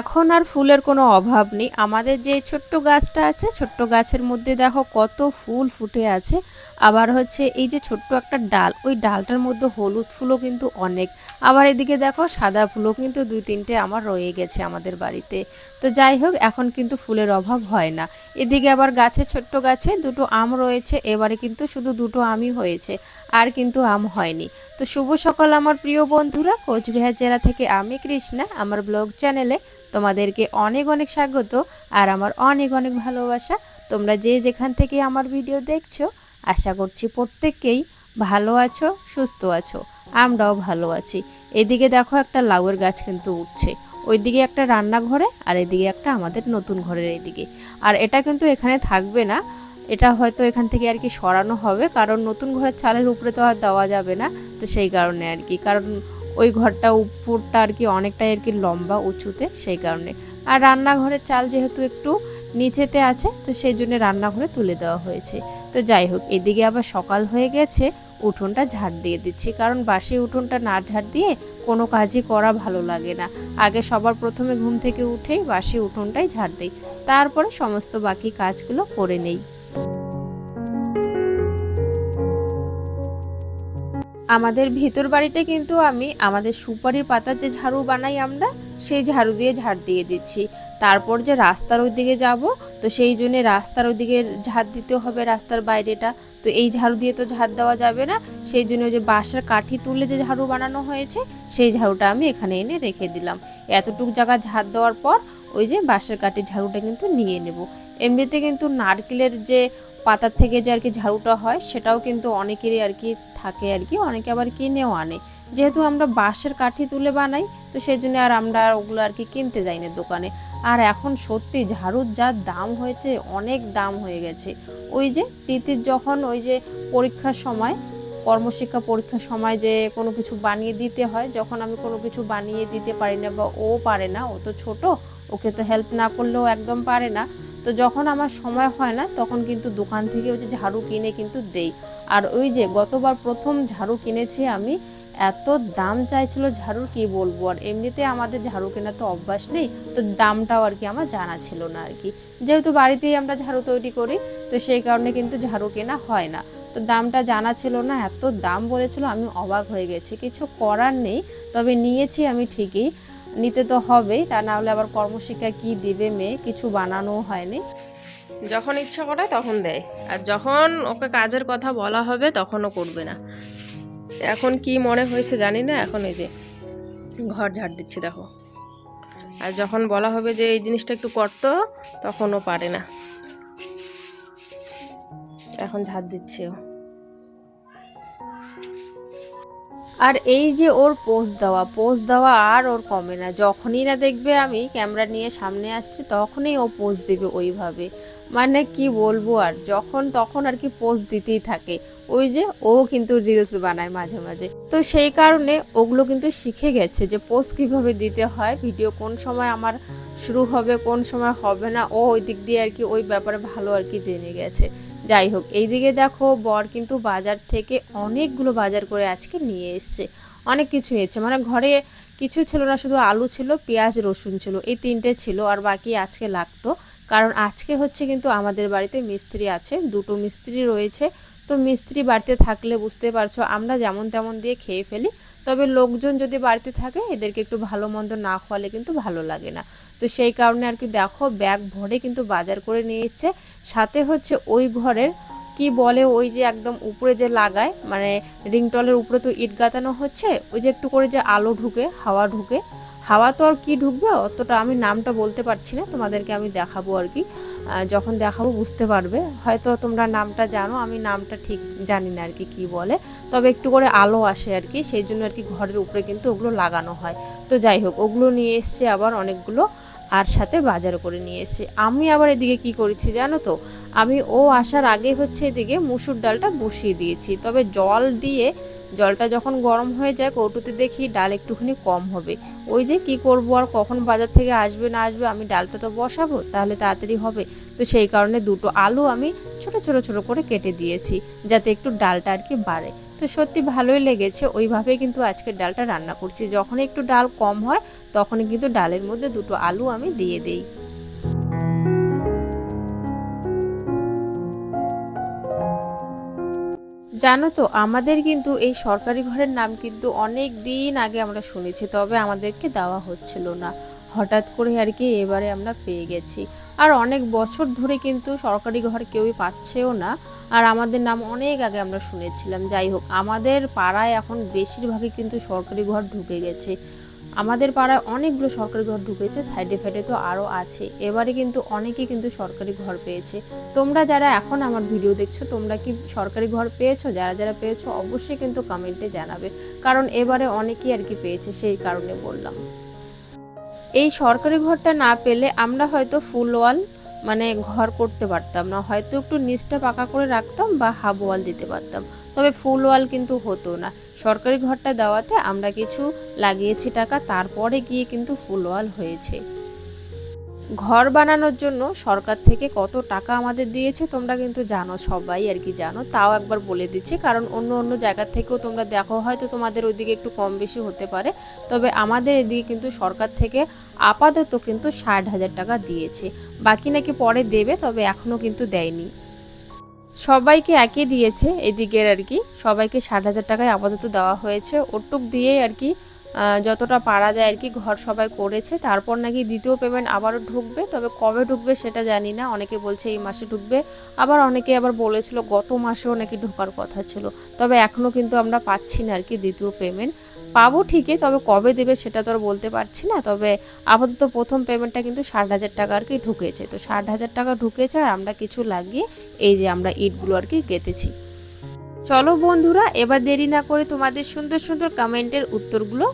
এখন আর ফুলের কোনো অভাব নেই। আমাদের যে ছোট্ট গাছটা আছে, ছোট্ট গাছের মধ্যে দেখো কত ফুল ফুটে আছে। আবার হচ্ছে এই যে ছোট্ট একটা ডাল, ওই ডালটার মধ্যে হলুদ ফুলও কিন্তু অনেক। আবার এদিকে দেখো সাদা ফুলও কিন্তু দুই তিনটে আমার রয়ে গেছে আমাদের বাড়িতে। তো যাই হোক, এখন কিন্তু ফুলের অভাব হয় না। এদিকে আবার গাছে, ছোট্ট গাছে দুটো আম রয়েছে, এবারে কিন্তু শুধু দুটো আমই হয়েছে, আর কিন্তু আম হয়নি। তো শুভ সকাল আমার প্রিয় বন্ধুরা। কোচবিহার জেলা থেকে আমি কৃষ্ণা, আমার ব্লগ চ্যানেলে তোমাদেরকে অনেক অনেক স্বাগত আর আমার অনেক অনেক ভালোবাসা। তোমরা যে যেখান থেকে আমার ভিডিও দেখছ, আশা করছি প্রত্যেককেই ভালো আছো, সুস্থ আছো, আমরাও ভালো আছি। এদিকে দেখো একটা লাউয়ের গাছ কিন্তু উঠছে। ওইদিকে একটা রান্নাঘরে আর এদিকে একটা আমাদের নতুন ঘরের এদিকে। আর এটা কিন্তু এখানে থাকবে না। এটা হয়তো এখান থেকে আর কি সরানো হবে, কারণ নতুন ঘরের চালের উপরে তো আর দেওয়া যাবে না, তো সেই কারণে আর কি। কারণ ওই ঘরটা উপরটা আর কি অনেকটাই আর কি লম্বা, উঁচুতে, সেই কারণে। আর রান্নাঘরের চাল যেহেতু একটু নিচেতে আছে, তো সেই জন্য রান্নাঘরে তুলে দেওয়া হয়েছে। তো যাই হোক, এদিকে আবার সকাল হয়ে গেছে, উঠোনটা ঝাড় দিয়ে দিচ্ছি। কারণ বাসি উঠোনটা না ঝাড় দিয়ে কোনো কাজই করা ভালো লাগে না। আগে সবার প্রথমে ঘুম থেকে উঠেই বাসি উঠোনটাই ঝাড় দিই। তারপরে সমস্ত বাকি কাজগুলো করে নেই। আমাদের ভিতর বাড়িতে কিন্তু আমি আমাদের সুপারির পাতার যে ঝাড়ু বানাই আমরা, সেই ঝাড়ু দিয়ে ঝাড় দিয়ে দিচ্ছি। তারপর যে রাস্তার ওই দিকে যাব, তো সেই জন্য রাস্তার ওই দিকে ঝাড় দিতে হবে রাস্তার বাইরেটা। তো এই ঝাড়ু দিয়ে তো ঝাড় দেওয়া যাবে না। সেই জন্য ওই যে বাঁশের কাঠি তুলে যে ঝাড়ু বানানো হয়েছে, সেই ঝাড়ুটা আমি এখানে এনে রেখে দিলাম। এতটুকু জায়গা ঝাড় দেওয়ার পর ওই যে বাঁশের কাঠির ঝাড়ুটা কিন্তু নিয়ে নেব। এমনিতে কিন্তু নারকেলের যে পাতার থেকে যে আর কি ঝাড়ুটা হয়, সেটাও কিন্তু অনেকেরই আর কি থাকে আর কি, অনেকে আবার কিনেও আনে। যেহেতু আমরা বাঁশের কাঠি তুলে বানাই, তো সেই জন্য আর আমরা ওগুলো আর কি কিনতে যাই না দোকানে। আর এখন সত্যি ঝাড়ুর যা দাম হয়েছে, অনেক দাম হয়ে গেছে। ওই যে প্রীতির যখন ওই যে পরীক্ষার সময়, কর্মশিক্ষা পরীক্ষার সময় যে কোনো কিছু বানিয়ে দিতে হয়, যখন আমি কোনো কিছু বানিয়ে দিতে পারি না বা ও পারে না, ও তো ছোট, ওকে তো হেল্প না করলেও একদম পারে না। তো যখন আমার সময় হয় না, তখন কিন্তু দোকান থেকে ওই যে ঝাড়ু কিনে কিন্তু দেই। আর ওই যে গতবার প্রথম ঝাড়ু কিনেছি আমি, এত দাম চাইছিল ঝাড়ুর, কি বলব? আর এমনিতে আমাদের ঝাড়ু কেনা তো অভ্যাস নেই, তো দামটাও আর কি আমার জানা ছিল না আর কি। যেহেতু বাড়িতেই আমরা ঝাড়ু তৈরি করি, তো সেই কারণে কিন্তু ঝাড়ু কেনা হয় না। তো দামটা জানা ছিল না, এত দাম বলেছিল, আমি অবাক হয়ে গেছি। কিছু করার নেই, তবে নিয়েছি আমি ঠিকই। নিতে তো হবেই, তা না হলে আবার কর্মশিক্ষা কি দিবে মেয়ে? কিছু বানানো হয়নি। যখন ইচ্ছা করে তখন দেয়, আর যখন ওকে কাজের কথা বলা হবে তখনও করবে না। এখন কি মনে হয়েছে জানি না, এখন এই যে ঘর ঝাড় দিচ্ছে, দেখো। আর যখন বলা হবে যে এই জিনিসটা একটু করতো, তখনও পারে না। এখন ঝাড় দিচ্ছে ও। আর এই যে ওর পোস্ট দেওয়া পোস্ট দেওয়া আর ওর কমে না। যখনই না দেখবে আমি ক্যামেরা নিয়ে সামনে আসছি, তখনই ও পোস্ট দেবে ওইভাবে। মানে কি বলব আর, যখন তখন আর কি পোস্ট দিতেই থাকে। ওই যে ও কিন্তু রিলস বানায় মাঝে মাঝে। তো সেই কারণে ওগুলো কিন্তু শিখে গেছে যে পোস্ট কীভাবে দিতে হয় ভিডিও কোন সময় আমার শুরু হবে, কোন সময় হবে না। ও ওই দিক দিয়ে আর কি ওই ব্যাপারে ভালো আর কি জেনে গেছে। যাই হোক, এইদিকে দেখো বর কিন্তু বাজার থেকে অনেকগুলো বাজার করে আজকে নিয়ে এসছে। অনেক কিছু নিয়েছে মানে ঘরে কিছু ছিল না, শুধু আলু ছিল, পেঁয়াজ, রসুন ছিল, এই তিনটে ছিল আর বাকি আজকে লাগতো। কারণ আজকে হচ্ছে কিন্তু আমাদের বাড়িতে মিস্ত্রি আছে, দুটো মিস্ত্রি রয়েছে তো মিস্ত্রি বাড়তে থাকলে বুঝতে পারছ, আমরা যেমন তেমন দিয়ে খেয়ে ফেলি। তবে লোকজন যদি বাড়তে থাকে, এদেরকে একটু ভালো মন্দ না খোয়ালে কিন্তু ভালো লাগে না। তো সেই কারণে আর কি দেখো, ব্যাগ ভরে কিন্তু বাজার করে নিয়ে এসছে। সাথে হচ্ছে ওই ঘরের কি বলে ওই যে একদম উপরে যে লাগায় মানে রিংটলের উপরে তো ইট গাঁথানো হচ্ছে, ওই যে একটু করে যে আলো ঢুকে, হাওয়া ঢুকে। হাওয়া তো আর কি ঢুকবে, অতটা আমি নামটা বলতে পারছি না, তোমাদেরকে আমি দেখাবো আর কি। যখন দেখাবো বুঝতে পারবে। হয়তো তোমরা নামটা জানো, আমি নামটা ঠিক জানি না আর কি কী বলে। তবে একটু করে আলো আসে আর কি, সেই জন্য আর কি ঘরের উপরে কিন্তু ওগুলো লাগানো হয়। তো যাই হোক, ওগুলো নিয়ে এসছে আবার অনেকগুলো। আর সাথে বাজার করে নিয়ে এসছে। আমি আবার এদিকে কি করেছি জানো তো? আমি ও আসার আগে হচ্ছে এদিকে মুসুর ডালটা বসিয়ে দিয়েছি। তবে জল দিয়ে জলটা যখন গরম হয়ে যায় কৌটুতে দেখি ডাল একটুখানি কম হবে। ওই যে কি করব আর কখন বাজার থেকে আসবে না আসবে, আমি ডালটা তো বসাবো, তাহলে তাড়াতাড়ি হবে। তো সেই কারণে দুটো আলু আমি ছোট ছোট ছোট করে কেটে দিয়েছি, যাতে একটু ডালটা আর কি বাড়ে। তো সত্যি ভালোই লেগেছে। ওইভাবেই কিন্তু আজকের ডালটা রান্না করছি। যখন একটু ডাল কম হয় তখন কিন্তু ডালের মধ্যে দুটো আলু আমি দিয়ে দিই। জানো তো, আমাদের কিন্তু এই সরকারি ঘরের নাম কিন্তু অনেক দিন আগে আমরা শুনেছি, তবে আমাদেরকে দেওয়া হচ্ছিল না। হঠাৎ করে আর কি এবারে আমরা পেয়ে গেছি। আর অনেক বছর ধরে কিন্তু সরকারি ঘর কেউই পাচ্ছেও না। আর আমাদের নাম অনেক আগে আমরা শুনেছিলাম। যাই হোক, আমাদের পাড়ায় এখন বেশিরভাগই কিন্তু সরকারি ঘর ঢুকে গেছে। আমাদের পাড়ায় অনেকগুলো সরকারি ঘর ঢুকেছে সাইডে ফাইডে তো আরও আছে। এবারে কিন্তু অনেকেই কিন্তু সরকারি ঘর পেয়েছে। তোমরা যারা এখন আমার ভিডিও দেখছ, তোমরা কি সরকারি ঘর পেয়েছ? যারা যারা পেয়েছ, অবশ্যই কিন্তু কমেন্টে জানাবে। কারণ এবারে অনেকেই আর কি পেয়েছে, সেই কারণে বললাম। এই সরকারি ঘরটা না পেলে আমরা হয়তো ফুল ওয়াল মানে ঘর করতে পারতাম না। হয়তো একটু নিচটা পাকা করে রাখতাম বা হাফ ওয়াল দিতে পারতাম। তবে ফুল ওয়াল কিন্তু হতো না। সরকারি ঘরটা দেওয়াতে আমরা কিছু লাগিয়েছি টাকা, তারপরে গিয়ে কিন্তু ফুল ওয়াল হয়েছে। ঘর বানানোর জন্য সরকার থেকে কত টাকা আমাদের দিয়েছে তোমরা কিন্তু জানো, সবাই আর কি জানো। তাও একবার বলে দিচ্ছি, কারণ অন্য অন্য জায়গা থেকেও তোমরা দেখো, হয়তো তোমাদের ওইদিকে একটু কম বেশি হতে পারে। তবে আমাদের এদিকে কিন্তু সরকার থেকে আপাতত কিন্তু ষাট হাজার টাকা দিয়েছে। বাকি নাকি পরে দেবে, তবে এখনও কিন্তু দেয়নি। সবাইকে একই দিয়েছে এদিকের আর কি, সবাইকে ষাট হাজার টাকায় আপাতত দেওয়া হয়েছে। ওটুক দিয়েই আর কি যতটা পারা যায় আর কি, ঘর সবাই করেছে। তারপর নাকি দ্বিতীয় পেমেন্ট আবারও ঢুকবে, তবে কবে ঢুকবে সেটা জানি না। অনেকে বলছে এই মাসে ঢুকবে, আবার অনেকে আবার বলেছিল গত মাসেও নাকি ঢোকার কথা ছিল। তবে এখনও কিন্তু আমরা পাচ্ছি না আর কি দ্বিতীয় পেমেন্ট পাবো ঠিকই, তবে কবে দেবে সেটা তো আর বলতে পারছি না। তবে আপাতত প্রথম পেমেন্টটা কিন্তু ষাট হাজার টাকা আর কি ঢুকেছে। তো ষাট হাজার টাকা ঢুকেছে আর আমরা কিছু লাগিয়ে এই যে আমরা ইটগুলো আর কি গেঁথেছি চলো বন্ধুরা, এবার দেরি না করে তোমাদের সুন্দর সুন্দর কমেন্টের উত্তরগুলো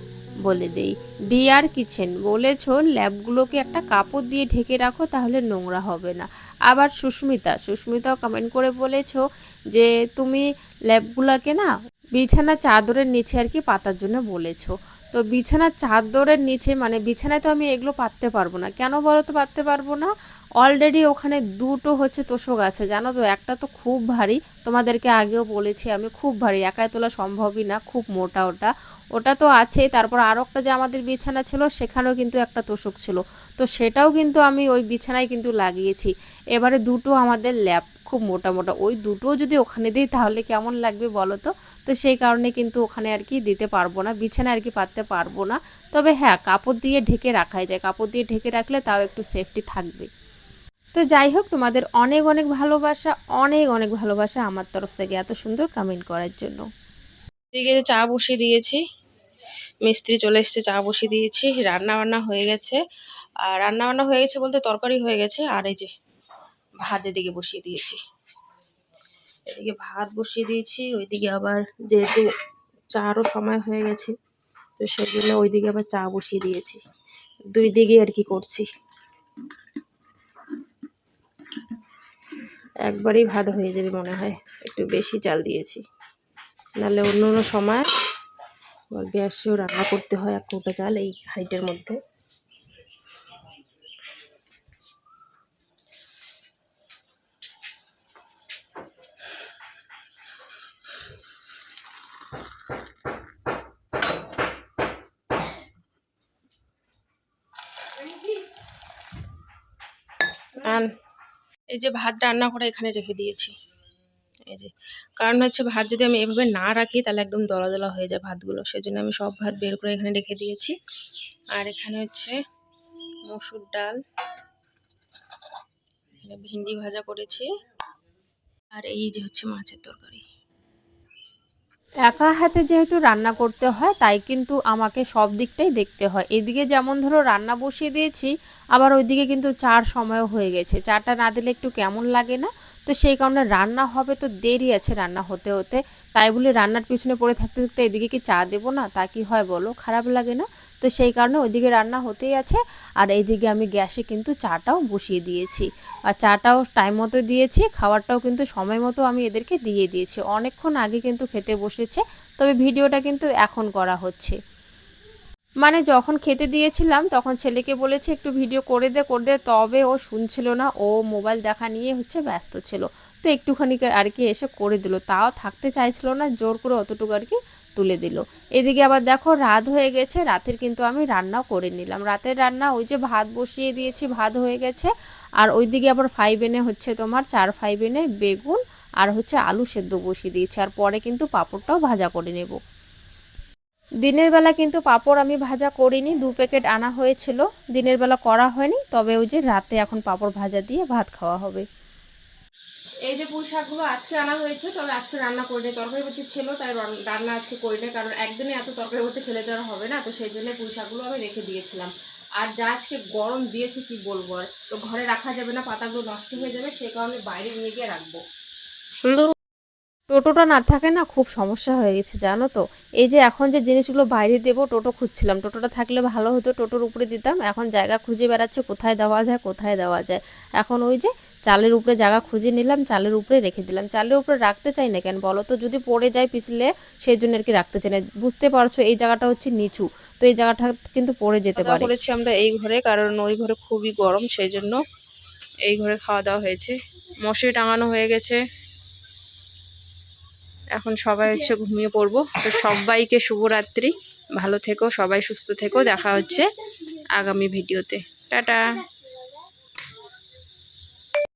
বলে দেই। ডিয়ার কিচেন বলেছ ল্যাবগুলোকে একটা কাপড় দিয়ে ঢেকে রাখো, তাহলে নোংরা হবে না। আবার সুস্মিতা, সুস্মিতাও কমেন্ট করে বলেছ যে, তুমি ল্যাবগুলোকে না বিছানা চাদরের নিচে আর কি পাতার জন্য বলেছ। তো বিছানার চাদরের নিচে মানে বিছানায় তো আমি এগুলো পাততে পারব না। কেন বলো তো পাততে পারব না? অলরেডি ওখানে দুটো হচ্ছে তোষক আছে, জানো তো? একটা তো খুব ভারী, তোমাদেরকে আগেও বলেছি আমি, খুব ভারী, একাই তোলা সম্ভবই না, খুব মোটা ওটা। ওটা তো আছেই তারপর আরও একটা যে আমাদের বিছানা ছিল, সেখানেও কিন্তু একটা তোষক ছিল। তো সেটাও কিন্তু আমি ওই বিছানায় কিন্তু লাগিয়েছি। এবারে দুটো আমাদের ল্যাব খুব মোটা মোটা। ওই দুটো যদি ওখানে দিই তাহলে কেমন লাগবে বলো তো? তো সেই কারণে কিন্তু ওখানে আর কি দিতে পারব না বিছানা আর কি পাততে পারব না। তবে হ্যাঁ কাপড় দিয়ে ঢেকে রাখাই যায়। কাপড় দিয়ে ঢেকে রাখলে তাও একটু সেফটি থাকবে। তো যাই হোক, তোমাদের অনেক অনেক ভালোবাসা, অনেক অনেক ভালোবাসা আমার তরফ থেকে এত সুন্দর কমেন্ট করার জন্য। এদিকে চা বসিয়ে দিয়েছি। মিস্ত্রি চলে এসেছে, চা বসিয়ে দিয়েছি। রান্না বান্না হয়ে গেছে। আর রান্না বান্না হয়ে গেছে বলতে তরকারি হয়ে গেছে। আর এই যে ভাত এদিকে বসিয়ে দিয়েছি। এদিকে ভাত বসিয়ে দিয়েছি, ওইদিকে আবার যেহেতু চারও সময় হয়ে গেছে, তো সেই জন্য ওইদিকে আবার চা বসিয়ে দিয়েছি। দুই দিকে আর কি করছি। একবারেই ভাত হয়ে যাবে মনে হয়, একটু বেশি চাল দিয়েছি। নাহলে অন্য অন্য সময় গ্যাসেও রান্না করতে হয় এক কৌটা চাল এই হাইটের মধ্যে। এই যে ভাত রান্না করে এখানে রেখে দিয়েছি। এই যে, কারণ হচ্ছে ভাত যদি আমি এভাবে না রাখি, তাহলে একদম দলা দলা হয়ে যায় ভাতগুলো। সেজন্য আমি সব ভাত বের করে এখানে রেখে দিয়েছি। আর এখানে হচ্ছে মসুর ডাল। ভিন্ডি ভাজা করেছি। আর এই যে হচ্ছে মাছের তরকারি। একা হাতে যেহেতু রান্না করতে হয়, তাই কিন্তু আমাকে সব দিকটাই দেখতে হয়। এদিকে যেমন ধরো রান্না বসিয়ে দিয়েছি, আবার ওইদিকে কিন্তু চার সময় হয়ে গেছে। চাটা না দিলে একটু কেমন লাগে না? তো সেই কারণে রান্না হবে তো দেরি আছে রান্না হতে হতে। তাই বলে রান্নার পিছনে পড়ে থাকতে থাকতে এদিকে কি চা দেবো না? তা কি হয় বলো? খারাপ লাগে না? তো সেই কারণে ওইদিকে রান্না হতেই আছে। আর এইদিকে আমি গ্যাসে কিন্তু চাটাও বসিয়ে দিয়েছি। আর চাটাও টাইম মতো দিয়েছি, খাবারটাও কিন্তু সময় মতো আমি এদেরকে দিয়ে দিয়েছি। অনেকক্ষণ আগে কিন্তু খেতে বসেছে, তবে ভিডিওটা কিন্তু এখন করা হচ্ছে। মানে যখন খেতে দিয়েছিলাম, তখন ছেলেকে বলেছে, একটু ভিডিও করে দে করে দে। তবে ও শুনছিল না, ও মোবাইল দেখা নিয়ে হচ্ছে ব্যস্ত ছিল। তো একটুখানি আর কি এসে করে দিল। তাও থাকতে চাইছিল না, জোর করে অতটুকু আর কি তুলে দিল। এদিকে আবার দেখো রাত হয়ে গেছে, রাতের কিন্তু আমি রান্নাও করে নিলাম। রাতের রান্না ওই যে ভাত বসিয়ে দিয়েছি, ভাত হয়ে গেছে। আর ওইদিকে আবার ফাইভ এনে হচ্ছে তোমার চার ফাইভ এনে বেগুন আর হচ্ছে আলু সেদ্ধ বসিয়ে দিয়েছি। আর পরে কিন্তু পাঁপড়টাও ভাজা করে নেব। দিনের বেলা কিন্তু পাঁপড় আমি ভাজা করিনি, দু প্যাকেট আনা হয়েছিল। দিনের বেলা করা হয়নি, তবে ওই যে রাতে এখন পাঁপড় ভাজা দিয়ে ভাত খাওয়া হবে। এই যে পুঁই শাকগুলো আজকে আনা হয়েছে, তবে আজকে রান্না করিনি তরকারি ভর্তি ছিল, তাই রান- রান্না আজকে করিনি কারণ একদিনে এত তরকারি ভর্তি খেলে দেওয়া হবে না, তো সেই জন্য পুঁই শাকগুলো আমি রেখে দিয়েছিলাম। আর যা আজকে গরম দিয়েছে, কি বলব আর? তো ঘরে রাখা যাবে না, পাতাগুলো নষ্ট হয়ে যাবে সেই কারণে বাইরে নিয়ে গিয়ে রাখব। টোটোটা না থাকে না খুব সমস্যা হয়ে গেছে জানো তো। এই যে এখন যে জিনিসগুলো বাইরে দেবো টোটো খুঁজছিলাম। টোটোটা থাকলে ভালো হতো টোটোর উপরে দিতাম। এখন জায়গা খুঁজে বেড়াচ্ছে কোথায় দেওয়া যায় কোথায় দেওয়া যায়। এখন ওই যে চালের উপরে জায়গা খুঁজে নিলাম চালের উপরে রেখে দিলাম। চালের উপরে রাখতে চাই না কেন বলো তো? যদি পড়ে যায় পিছলে সেই জন্য আর কি রাখতে চাই না। বুঝতে পারছ এই জায়গাটা হচ্ছে নিচু। তো এই জায়গাটা কিন্তু পড়ে যেতে পারে। করেছি আমরা এই ঘরে কারণ ওই ঘরে খুবই গরম সেই জন্য এই ঘরে খাওয়া দাওয়া হয়েছে। মশারি টাঙানো হয়ে গেছে। এখন সবাই হচ্ছে ঘুমিয়ে পড়ব। তো সবাইকে শুভরাত্রি। ভালো থেকো সবাই সুস্থ থেকো। দেখা হচ্ছে আগামী ভিডিওতে। টাটা।